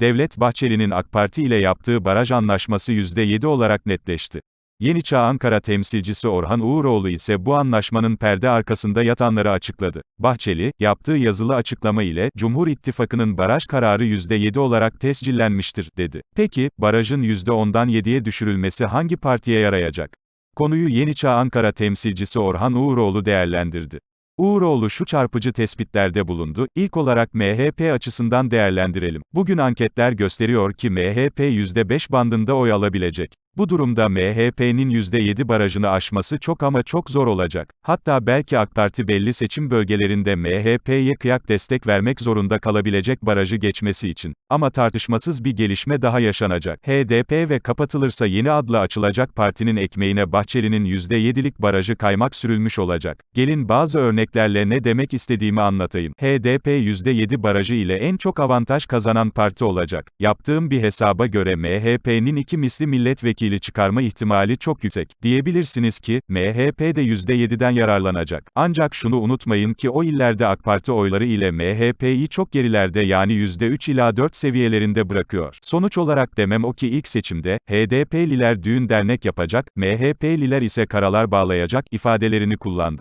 Devlet Bahçeli'nin AK Parti ile yaptığı baraj anlaşması %7 olarak netleşti. Yeni Çağ Ankara temsilcisi Orhan Uğuroğlu ise bu anlaşmanın perde arkasında yatanları açıkladı. Bahçeli, yaptığı yazılı açıklama ile, Cumhur İttifakı'nın baraj kararı %7 olarak tescillenmiştir, dedi. Peki, barajın %10'dan 7'ye düşürülmesi hangi partiye yarayacak? Konuyu Yeni Çağ Ankara temsilcisi Orhan Uğuroğlu değerlendirdi. Uğuroğlu şu çarpıcı tespitlerde bulundu, İlk olarak MHP açısından değerlendirelim. Bugün anketler gösteriyor ki MHP %5 bandında oy alabilecek. Bu durumda MHP'nin %7 barajını aşması çok ama çok zor olacak. Hatta belki AK Parti belli seçim bölgelerinde MHP'ye kıyak destek vermek zorunda kalabilecek barajı geçmesi için. Ama tartışmasız bir gelişme daha yaşanacak. HDP ve kapatılırsa yeni adla açılacak partinin ekmeğine Bahçeli'nin %7'lik barajı kaymak sürülmüş olacak. Gelin bazı örneklerle ne demek istediğimi anlatayım. HDP %7 barajı ile en çok avantaj kazanan parti olacak. Yaptığım bir hesaba göre MHP'nin iki misli milletvekili çıkarma ihtimali çok yüksek. Diyebilirsiniz ki, MHP de %7'den yararlanacak. Ancak şunu unutmayın ki o illerde AK Parti oyları ile MHP'yi çok gerilerde yani %3 ila 4 seviyelerinde bırakıyor. Sonuç olarak demem o ki ilk seçimde, HDP'liler düğün dernek yapacak, MHP'liler ise karalar bağlayacak ifadelerini kullandı.